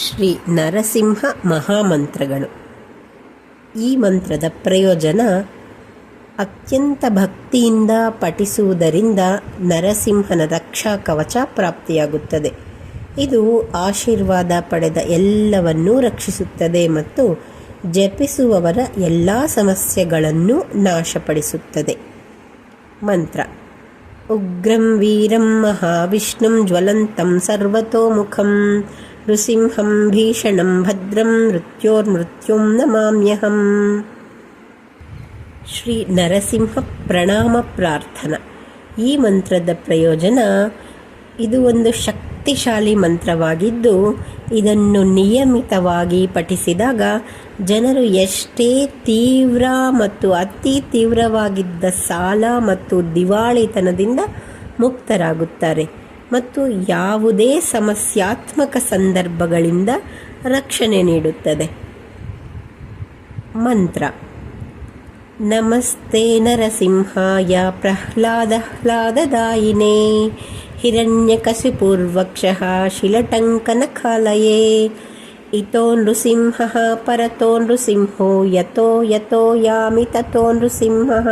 ಶ್ರೀ ನರಸಿಂಹ ಮಹಾಮಂತ್ರಗಳು. ಈ ಮಂತ್ರದ ಪ್ರಯೋಜನ ಅತ್ಯಂತ ಭಕ್ತಿಯಿಂದ ಪಠಿಸುವುದರಿಂದ ನರಸಿಂಹನ ರಕ್ಷಾ ಕವಚ ಪ್ರಾಪ್ತಿಯಾಗುತ್ತದೆ. ಇದು ಆಶೀರ್ವಾದ ಪಡೆದ ಎಲ್ಲವನ್ನೂ ರಕ್ಷಿಸುತ್ತದೆ ಮತ್ತು ಜಪಿಸುವವರ ಎಲ್ಲ ಸಮಸ್ಯೆಗಳನ್ನು ನಾಶಪಡಿಸುತ್ತದೆ. ಮಂತ್ರ. ಉಗ್ರಂ ವೀರಂ ಮಹಾವಿಷ್ಣುಂ ಜ್ವಲಂತಂ ಸರ್ವತೋಮುಖಂ ನೃಸಿಂಹಂ ಭೀಷಣಂ ಭದ್ರಂ ಮೃತ್ಯೋರ್ಮೃತ್ಯುಂ ನಮಾಮ್ಯಹಂ ಶ್ರೀ ನರಸಿಂಹ ಪ್ರಣಾಮ ಪ್ರಾರ್ಥನಾ ಈ ಮಂತ್ರದ ಪ್ರಯೋಜನ ಇದು ಒಂದು ಶಕ್ತಿಶಾಲಿ ಮಂತ್ರವಾಗಿದ್ದು, ಇದನ್ನು ನಿಯಮಿತವಾಗಿ ಪಠಿಸಿದಾಗ ಜನರು ಎಷ್ಟೇ ತೀವ್ರ ಮತ್ತು ಅತಿ ತೀವ್ರವಾಗಿದ್ದ ಸಾಲ ಮತ್ತು ದಿವಾಳಿತನದಿಂದ ಮುಕ್ತರಾಗುತ್ತಾರೆ. ಮತ್ತು ಯಾವುದೇ ಸಮಸ್ಯಾತ್ಮಕ ಸಂದರ್ಭಗಳಿಂದ ರಕ್ಷಣೆ ನೀಡುತ್ತದೆ. ಮಂತ್ರ. ನಮಸ್ತೆ ನರಸಿಂಹಾಯ ಪ್ರಹ್ಲಾದಹ್ಲಾದದಾಯಿನೇ ಹಿರಣ್ಯಕಶಿಪೂರ್ವಕ್ಷಃ ಶಿಲಟಂಕನಕಾಲಯೇ ಇತೋ ನೃಸಿಂಹ ಪರತೋ ನೃಸಿಂಹೋ, ಯತೋ ಯತೋ ಯಾಮಿ ತತೋ ನೃಸಿಂಹ.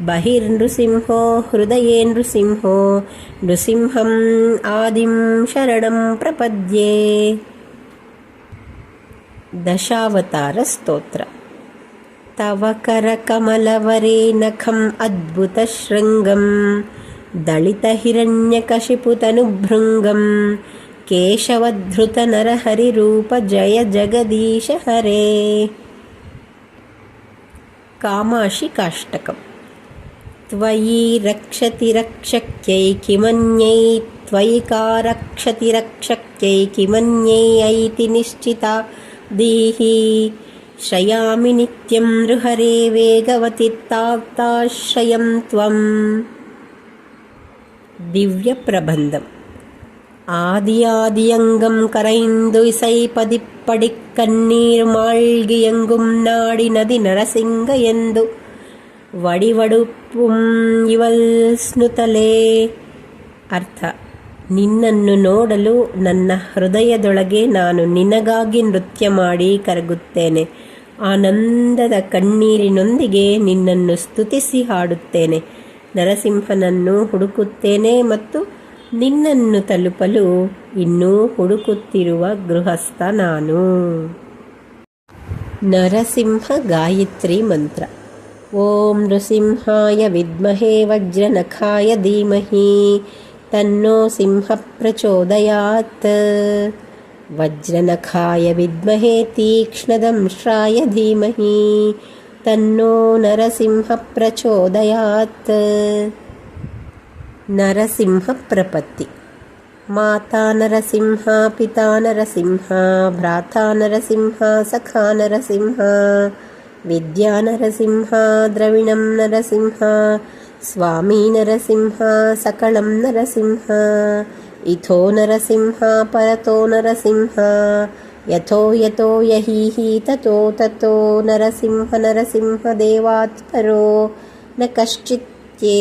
बहिर्नृसिंहो हृदये नृसिंहो नृसिंहम् आदिं शरणं प्रपद्ये। दशावतारस्तोत्र। तव करकमलवरे नखम् अद्भुतशृङ्गं दलितहिरण्यकशिपुतनुभृङ्गं केशवधृतनरहरिरूप जय जगदीश हरे कामाशिकाष्टकम् त्वयि रक्षति रक्षक्यै किमन्यै त्वयिका रक्षति रक्षक्यै किमन्यै ऐति निश्चिता दीहि श्रयामि नित्यं नृहरे वेगवति ताप्ताश्रयं त्वं दिव्यप्रबन्धम् ஆதியாதியங்கம் கரைந்து இசைப்பதிப்படிக் கண்ணீர் மாழ்கியங்கும் நாடி நதி நரசிங்க எந்து ವಡಿವಡುಪುಂ ಇವಲ್ ಸ್ನುತಲೇ. ಅರ್ಥ. ನಿನ್ನನ್ನು ನೋಡಲು ನನ್ನ ಹೃದಯದೊಳಗೆ ನಾನು ನಿನಗಾಗಿ ನೃತ್ಯ ಮಾಡಿ ಕರಗುತ್ತೇನೆ. ಆನಂದದ ಕಣ್ಣೀರಿನೊಂದಿಗೆ ನಿನ್ನನ್ನು ಸ್ತುತಿಸಿ ಹಾಡುತ್ತೇನೆ. ನರಸಿಂಹನನ್ನು ಹುಡುಕುತ್ತೇನೆ ಮತ್ತು ನಿನ್ನನ್ನು ತಲುಪಲು ಇನ್ನೂ ಹುಡುಕುತ್ತಿರುವ ಗೃಹಸ್ಥ ನಾನು. ನರಸಿಂಹ ಗಾಯತ್ರಿ ಮಂತ್ರ. ॐ नृसिंहाय विद्महे वज्रनखाय धीमहि तन्नो सिंहप्रचोदयात्। वज्रनखाय विद्महे तीक्ष्णदंश्राय धीमहि तन्नो नरसिंहप्रचोदयात्। नरसिंहप्रपत्ति। माता नरसिंह पिता नरसिंह भ्राता नरसिंह सखा नरसिंह विद्यानरसिंहा द्रविणं नरसिंह स्वामी नरसिंह सकलं नरसिंह इथो नरसिंहा परतो नरसिंह यथो यतो यहीः ततो ततो नरसिंह नरसिंहदेवात्परो न कश्चित्ये।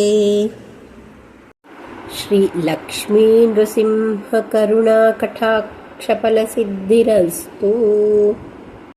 श्रीलक्ष्मीनृसिंहकरुणाकटाक्षफलसिद्धिरस्तु